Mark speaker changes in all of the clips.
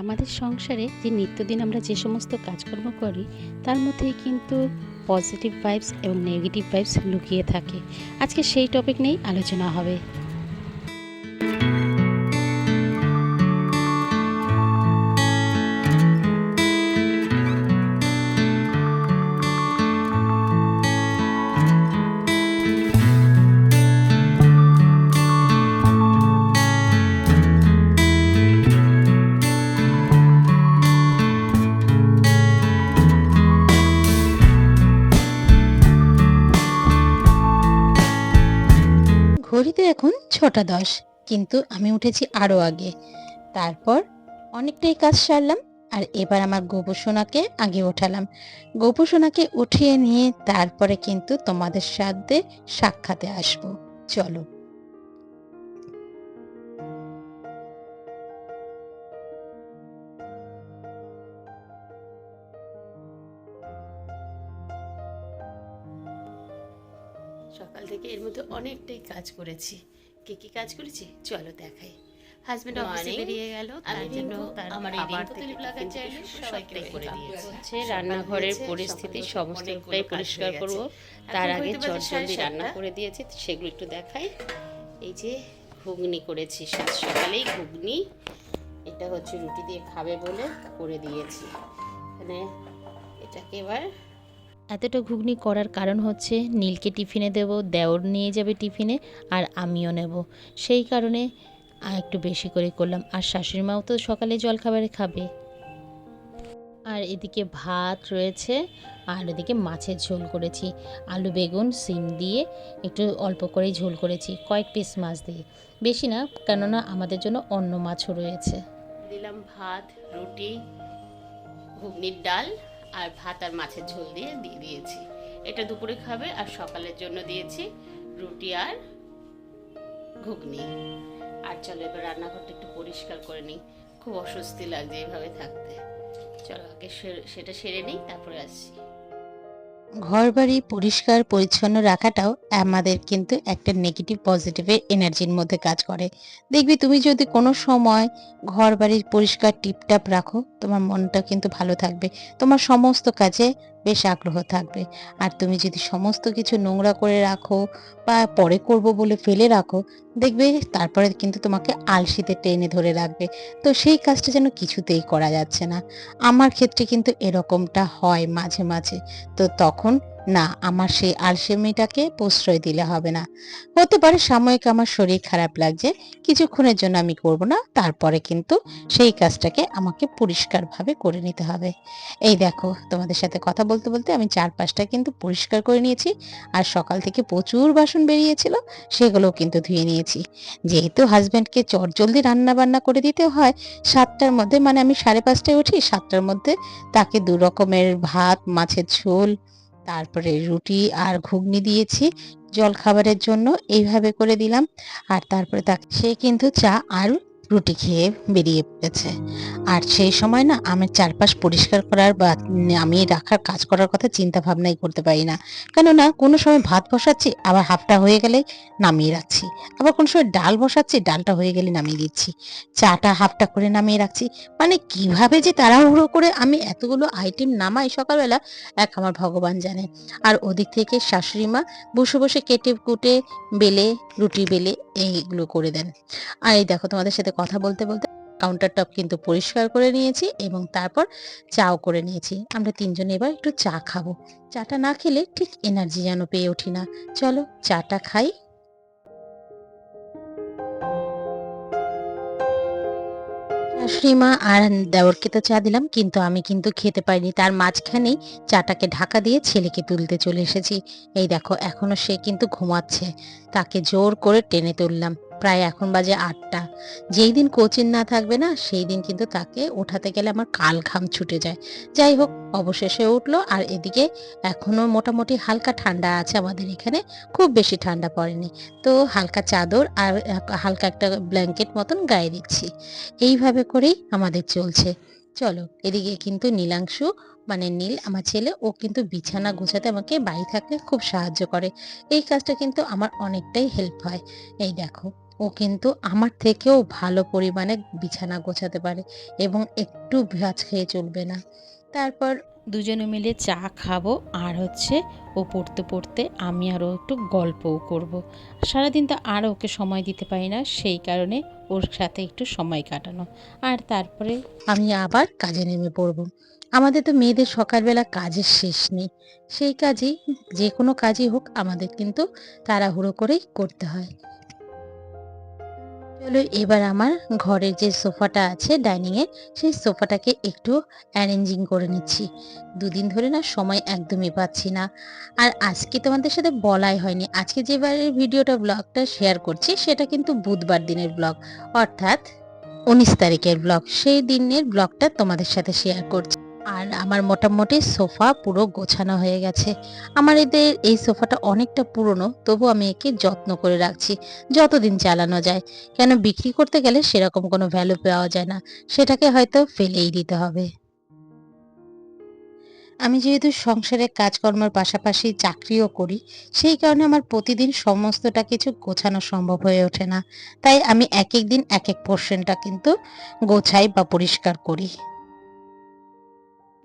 Speaker 1: আমাদের সংসারে যে নিত্যদিন আমরা যে সমস্ত কাজকর্ম করি, তার মধ্যে কিন্তু পজিটিভ ভাইবস এবং নেগেটিভ ভাইবস লুকিয়ে থাকে। আজকে সেই টপিক নিয়েই আলোচনা হবে। এখন ছটা দশ, কিন্তু আমি উঠেছি আরও আগে। তারপর অনেকটাই কাজ সারলাম, আর এবার আমার গোপু সোনাকে আগে ওঠালাম। গোপু সোনাকে উঠিয়ে নিয়ে তারপরে কিন্তু তোমাদের সাথে সাক্ষাতে আসব। চলো। অনেকটাই কাজ করেছি। কে কি কাজ করেছি? চলো দেখাই। হাজবেন্ড অফিসে বেরিয়ে গেল তার জন্য তার
Speaker 2: আমার এই
Speaker 1: খাবার থেকে টিফিন থেকে
Speaker 2: সবাইকে
Speaker 1: করে দিয়েছি। হচ্ছে। রান্নাঘরের পরিস্থিতি
Speaker 2: সকালে
Speaker 1: সমস্ত
Speaker 2: অনেকগুলো
Speaker 1: প্রায়
Speaker 2: কাজ
Speaker 1: পরিষ্কার করব। তার আগে চটজলদি রান্না করে দিয়েছি সেগুলো একটু দেখাই। এই যে ঘুগনি করেছি সাত সকালেই ঘুগনি। এটা হচ্ছে রুটি দিয়ে খাবে বলে করে দিয়েছি। মানে এটাকে এবার এতটা ঘুগনি করার কারণ হচ্ছে নীলকে টিফিনে দেব, দেওর নিয়ে যাবে টিফিনে, আর আমিও নেব। সেই কারণে একটু বেশি করে করলাম। আর শাশুড়ি মাও তো সকালে জলখাবারে খাবে। আর এদিকে ভাত রয়েছে, আর এদিকে মাছের ঝোল করেছি। আলু, বেগুন, সিম দিয়ে একটু অল্প করেই ঝোল করেছি, কয়েক পিস মাছ দিয়ে। বেশি না, কেননা আমাদের জন্য অন্য মাছও রয়েছে। দিলাম ভাত, রুটি, ঘুগনির ডাল। আর ভাত আর মাছের ঝোল দিয়ে দিয়ে দিয়েছি। এটা দুপুরে খাবে আর সকালের জন্য দিয়েছি রুটি আর ঘুগনি। আর চলো এবার রান্নাঘরটা একটু পরিষ্কার করে নিই। খুব অস্বস্তি লাগছে এইভাবে থাকতে। চলো আগে সেটা সেরে নিই, তারপরে আসছি। ঘর বাড়ি পরিষ্কার, পরিচ্ছন্ন রাখাটাও আমাদের কিন্তু একটা নেগেটিভ পজিটিভের এনার্জির মধ্যে কাজ করে। দেখবি তুমি যদি কোনো সময় ঘর বাড়ির পরিষ্কার টিপটাপ রাখো, তোমার মনটা কিন্তু ভালো থাকবে। তোমার সমস্ত কাজে বেশ আগ্রহ থাকবে। আর তুমি যদি সমস্ত কিছু নোংরা করে রাখো বা পরে করব বলে ফেলে রাখো, দেখবে তারপরে কিন্তু তোমাকে আলসিতে টেনে ধরে রাখবে। তো সেই কাজটা যেন কিছুতেই করা যাচ্ছে না। আমার ক্ষেত্রে কিন্তু এরকমটা হয় মাঝে মাঝে। তো তখন না, আমার সেই আলসেমিটাকে প্রশ্রয় দিলে হবে না। হতে পারে সাময়িক আমার শরীর খারাপ লাগছে, কিছুক্ষণের জন্য আমি করব না, তারপরে কিন্তু সেই কাজটাকে আমাকে পরিষ্কারভাবে করে নিতে হবে। এই দেখো, তোমাদের সাথে কথা বলতে বলতে আমি চারপাশটা কিন্তু পরিষ্কার করে নিয়েছি, আর সকাল থেকে প্রচুর বাসন বেরিয়েছিল, সেগুলোও কিন্তু ধুয়ে নিয়েছি। যেহেতু হাজব্যান্ডকে চটজলদি রান্না বান্না করে দিতে হয়, সাতটার মধ্যে মানে আমি সাড়ে পাঁচটায় উঠি, সাতটার মধ্যে তাকে দু রকমের ভাত, মাছের ঝোল তারপরে রুটি আর ঘুগনি দিয়েছি। জল খাবারের জন্য এইভাবে করে দিলাম। আর তারপরে তাকে, সে কিন্তু চা আর রুটি খেয়ে বেরিয়ে পড়েছে। আর সেই সময় না আমি চারপাশ পরিষ্কার করার বা আমি রাখার কাজ করার কথা চিন্তা ভাবনাই করতে পারি না। কেননা কোনো সময় ভাত বসাচ্ছি, আবার হাফটা হয়ে গেলে নামিয়ে রাখছি। আবার কোনো সময় ডাল বসাচ্ছি, ডালটা হয়ে গেলে নামিয়ে দিচ্ছি। চাটা হাফটা করে নামিয়ে রাখছি। মানে কীভাবে যে তাড়াহুড়ো করে আমি এতগুলো আইটেম নামাই সকালবেলা, এক আমার ভগবান জানে। আর ওদিক থেকে শাশুড়ি মা বসে বসে কেটে কুটে, বেলে, রুটি বেলে এইগুলো করে দেন। আর এই দেখো তোমাদের সাথে কথা বলতে বলতে কাউন্টার টপ কিন্তু পরিষ্কার করে নিয়েছি এবং তারপর চাও করে নিয়েছি। আমরা তিনজনে এবার একটু চা খাব। চাটা না খেলে ঠিক এনার্জি যেন পেয়ে উঠি না। চলো চাটা খাই। শাশুড়িমা আর দেওরকে তো চা দিলাম, কিন্তু আমি কিন্তু খেতে পারিনি। তার মাঝখানেই চাটাকে ঢাকা দিয়ে ছেলেকে তুলতে চলে এসেছি। এই দেখো, এখনও সে কিন্তু ঘুমাচ্ছে। তাকে জোর করে টেনে তুললাম। প্রায় এখন বাজে আটটা। যেই দিন কোচিং না থাকবে না, সেই দিন কিন্তু তাকে ওঠাতে গেলে আমার কাল ঘাম ছুটে যায়। যাই হোক, অবশেষে উঠল আর এদিকে এখনও মোটামুটি হালকা ঠান্ডা আছে আমাদের এখানে, খুব বেশি ঠান্ডা পড়েনি। তো হালকা চাদর আর হালকা একটা ব্ল্যাঙ্কেট মতন গায়ে দিচ্ছি। এইভাবে করেই আমাদের চলছে। চলো, এদিকে কিন্তু নীলাংশু মানে নীল, আমার ছেলে, ও কিন্তু বিছানা গোছাতে আমাকে বাড়ি থাকলে খুব সাহায্য করে। এই কাজটা কিন্তু আমার অনেকটাই হেল্প হয়। এই দেখো। ও কিন্তু আমার থেকেও ভালো পরিমাণে বিছানা গোছাতে পারে এবং একটু ভাজ খেয়ে চলবে না। তারপর
Speaker 3: দুজনে মিলে চা খাব আর হচ্ছে ও পড়তে পড়তে আমি আরও একটু গল্পও করব। সারাদিন তো আর ওকে সময় দিতে পারি না সেই কারণে ওর সাথে একটু সময় কাটানো। আর তারপরে
Speaker 1: আমি আবার কাজে নেমে পড়ব। আমাদের তো মেয়েদের সকালবেলা কাজের শেষ নেই। সেই কাজেই যে কোনো কাজই হোক আমাদের কিন্তু তাড়াহুড়ো করেই করতে হয়। চলো এবার আমার ঘরের যে সোফাটা আছে ডাইনিং এর, সেই সোফাটাকে একটু অ্যারেঞ্জিং করে নিচ্ছি। দুদিন ধরে না সময় একদমই পাচ্ছি না। আর আজকে তোমাদের সাথে বলাই হয়নি। আজকে যে বারের ভিডিওটা ব্লগটা শেয়ার করছি, সেটা কিন্তু বুধবার দিনের ব্লগ অর্থাৎ উনিশ তারিখের ব্লগ সেই দিনের ব্লগটা তোমাদের সাথে শেয়ার করছি। আর আমার মোটামুটি সোফা পুরো গোছানো হয়ে গেছে। আমার এদের এই সোফাটা অনেকটা পুরনো, তবু আমি একে যত্ন করে রাখছি, যতদিন চালানো যায়। কেন বিক্রি করতে গেলে সেরকম কোনো ভ্যালু পাওয়া যায় না, সেটাকে হয়তো ফেলেই দিতে হবে। আমি যেহেতু সংসারে কাজকর্মের পাশাপাশি চাকরিও করি, সেই কারণে আমার প্রতিদিন সমস্তটা কিছু গোছানো সম্ভব হয়ে ওঠে না। তাই আমি এক এক দিন এক এক পোর্শনটা কিন্তু গোছাই বা পরিষ্কার করি।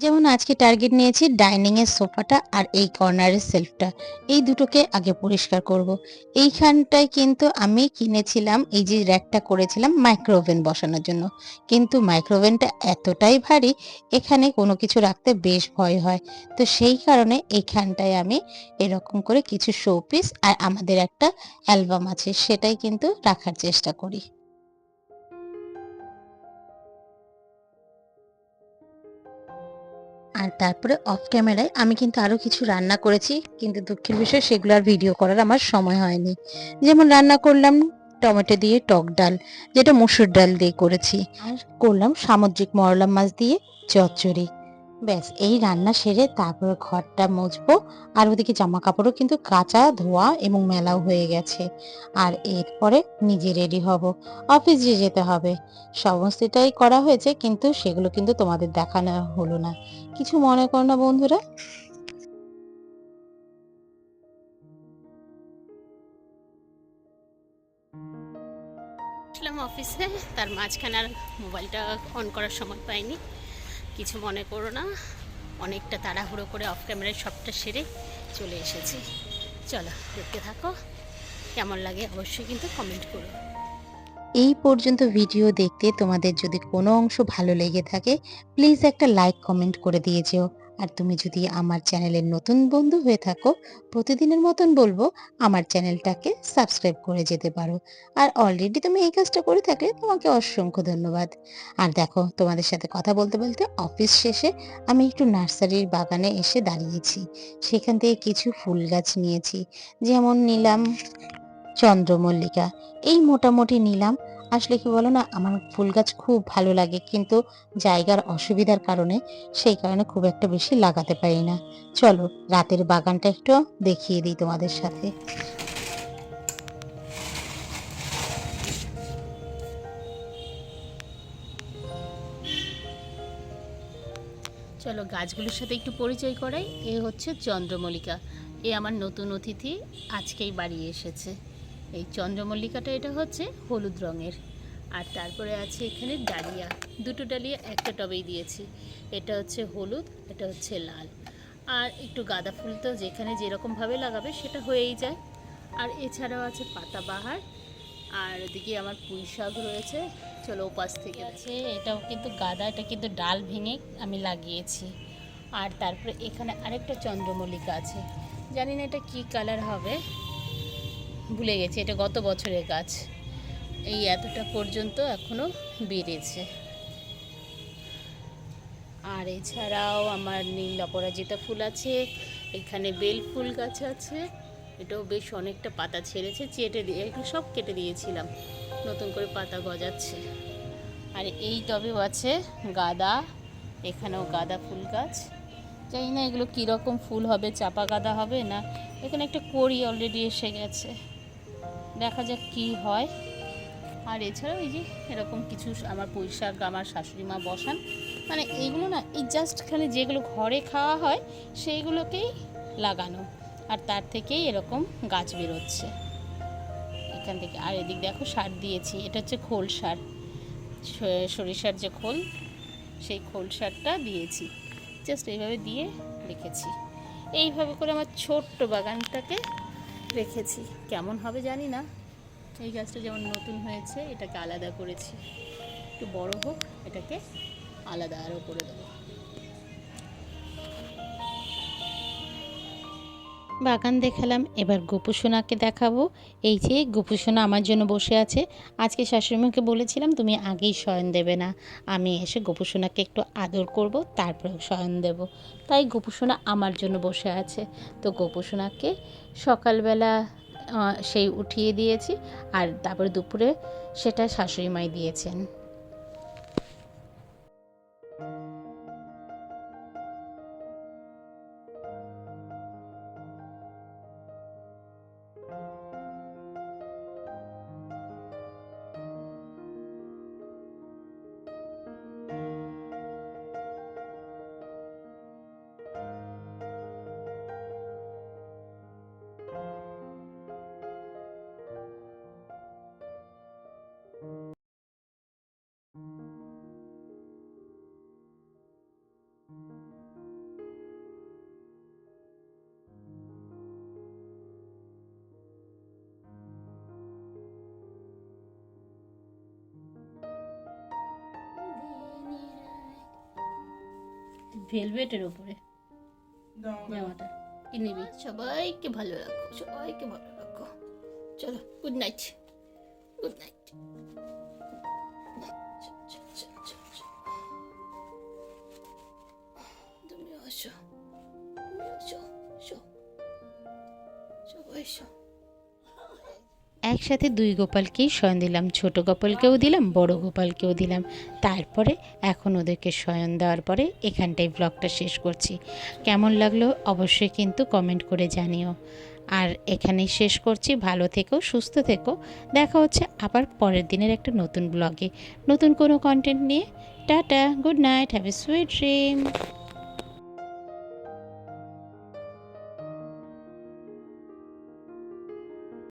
Speaker 1: যেমন আজকে টার্গেট নিয়েছি ডাইনিং এর সোফাটা আর এই কর্নারের সেলফটা এই দুটোকে আগে পরিষ্কার করব। এইখানটায় কিন্তু আমি কিনেছিলাম, এই যে র্যাকটা করেছিলাম মাইক্রোওভেন বসানোর জন্য। কিন্তু মাইক্রোওভেনটা এতটাই ভারী, এখানে কোনো কিছু রাখতে বেশ ভয় হয়। তো সেই কারণে এইখানটায় আমি এরকম করে কিছু শোপিস আর আমাদের একটা অ্যালবাম আছে, সেটাই কিন্তু রাখার চেষ্টা করি। আর তারপরে অফ ক্যামেরায় আমি কিন্তু আরও কিছু রান্না করেছি, কিন্তু দুঃখের বিষয় সেগুলো আর ভিডিও করার আমার সময় হয়নি। যেমন রান্না করলাম টমেটো দিয়ে টক ডাল, যেটা মুসুর ডাল দিয়ে করেছি। আর করলাম সামুদ্রিক মরলা মাছ দিয়ে চচ্চড়ি। ব্যাস, এই রান্না সেরে তারপরে ঘরটা মুছবো। আর ওদিকে জামা কাপড়ও কিন্তু কাঁচা, ধোয়া এবং মেলাও হয়ে গেছে। আর এরপরে নিজে রেডি হব। অফিসে যেতে হবে। সমস্তটাই করা হয়েছে, কিন্তু সেগুলো কিন্তু তোমাদের দেখানো হলো না। কিছু মনে করো না বন্ধুরা?
Speaker 2: অফিসে, তার মাঝখানে আর মোবাইলটা অন করার সময় পাইনি। কিছু মনে করো না। অনেকটা তাড়াহুড়ো করে অফ ক্যামেরায় সবটা সেরে চলে এসেছি। চলো, দেখতে থাকো। কেমন লাগে অবশ্যই কিন্তু কমেন্ট করো।
Speaker 1: এই পর্যন্ত ভিডিও দেখতে তোমাদের যদি কোনো অংশ ভালো লেগে থাকে প্লিজ একটা লাইক কমেন্ট করে দিয়ে যেও। আর তুমি যদি আমার চ্যানেলের নতুন বন্ধু হয়ে থাকো, প্রতিদিনের মতন বলব আমার চ্যানেলটাকে সাবস্ক্রাইব করে যেতে পারো। আর অলরেডি তুমি এই কাজটা করে থাকলে তোমাকে অসংখ্য ধন্যবাদ। আর দেখো, তোমাদের সাথে কথা বলতে বলতে অফিস শেষে আমি একটু নার্সারির বাগানে এসে দাঁড়িয়েছি। সেখান থেকে কিছু ফুল গাছ নিয়েছি, যেমন নিলাম চন্দ্রমল্লিকা। এই মোটামুটি নিলাম আসলে কি বলো না, আমার ফুল গাছ খুব ভালো লাগে, কিন্তু জায়গার অসুবিধার কারণে সেই কারণে খুব একটা বেশি লাগাতে পারি না। চলো, রাতের বাগানটা একটু দেখিয়ে দিই তোমাদের সাথে।
Speaker 2: চলো গাছগুলোর সাথে একটু পরিচয় করাই, এ হচ্ছে চন্দ্রমল্লিকা। এ আমার নতুন অতিথি, আজকেই বাড়ি এসেছে। এই চন্দ্রমল্লিকাটা এটা হচ্ছে হলুদ রঙের। আর তারপরে আছে এখানে ডালিয়া। দুটো ডালিয়া, একটা টবেই দিয়েছি। এটা হচ্ছে হলুদ, এটা হচ্ছে লাল। আর একটু গাঁদা ফুল তো যেখানে যেরকমভাবে লাগাবে সেটা হয়েই যায়। আর এছাড়াও আছে পাতাবাহার। আর ওদিকে আমার পুঁই শাক রয়েছে। চলো ওপাশ থেকে আছে, এটাও কিন্তু গাঁদা, এটা কিন্তু ডাল ভেঙে আমি লাগিয়েছি। আর তারপরে এখানে আরেকটা চন্দ্রমল্লিকা আছে। জানি না এটা কী কালার হবে। ভুলে গেছি, এটা গত বছরের গাছ। এই এতটা পর্যন্ত এখনও বেড়েছে। আর এছাড়াও আমার নীল অপরাজিতা ফুল আছে, এখানে বেল ফুল গাছ আছে, এটাও বেশ অনেকটা পাতা ছেড়েছে, চেটে দিয়ে, এগুলো সব কেটে দিয়েছিলাম, নতুন করে পাতা গজাচ্ছে। আর এই টবেও আছে গাঁদা, এখানেও গাঁদা ফুল গাছ। জানি না এগুলো কীরকম ফুল হবে, চাপা গাঁদা হবে না, এখানে একটা কড়ি অলরেডি এসে গেছে। দেখা যাক কি হয়। আর এছাড়াও এই যে এরকম কিছু আমার শাক আমার শাশুড়ি মা বসান
Speaker 4: মানে এইগুলো না, এই জাস্ট খালি যেগুলো ঘরে খাওয়া হয়, সেইগুলোকেই লাগানো। আর তার থেকেই এরকম গাছ বেরোচ্ছে। এখান থেকে, আর এদিক দেখো সার দিয়েছি, এটা হচ্ছে খোল সার। সরিষার যে খোল, সেই খোল সারটা দিয়েছি। জাস্ট এইভাবে দিয়ে রেখেছি। এইভাবে করে আমার ছোট্ট বাগানটাকে রেখেছি। কেমন হবে জানি না। এই গাছটা যেমন নতুন হয়েছে, এটাকে আলাদা করেছি। একটু বড় হোক, এটাকে আলাদা আরও করে
Speaker 1: বাগান দেখালাম, এবার গোপুসোনাকে দেখাবো। এই যে গোপুসোনা আমার জন্য বসে আছে। আজকে শাশুড়িমাকে বলেছিলাম, তুমি আগেই শয়ন দেবে না। আমি এসে গোপুসোনাকে একটু আদর করব তারপর শয়ন দেব। তাই গোপুসোনা আমার জন্য বসে আছে। তো গোপুসোনাকে সকালবেলা সেই উঠিয়ে দিয়েছি, আর তারপরে দুপুরে সেটা শাশুড়ি মাই দিয়েছেন।
Speaker 4: ভেলভেটের উপরে জামাটা কি নিবি? সবাইকে ভালো রাখো সবাইকে ভালো রাখো। চলো গুড নাইট গুড নাইট তুমি আসো তুমি আসো। সবাই এসো।
Speaker 1: একসাথে দুই গোপালকেই শয়ন দিলাম, ছোট গোপালকেও দিলাম, বড় গোপালকেও দিলাম। তারপরে এখন ওদেরকে শয়ন দেওয়ার পরে এখানটায় ব্লগটা শেষ করছি। কেমন লাগল অবশ্যই কিন্তু কমেন্ট করে জানিও। আর এখানেই শেষ করছি, ভালো থেকো, সুস্থ থেকো। দেখা হচ্ছে আবার পরের দিনের একটা নতুন ব্লগে নতুন কোনো কন্টেন্ট নিয়ে, tata good night have a sweet dream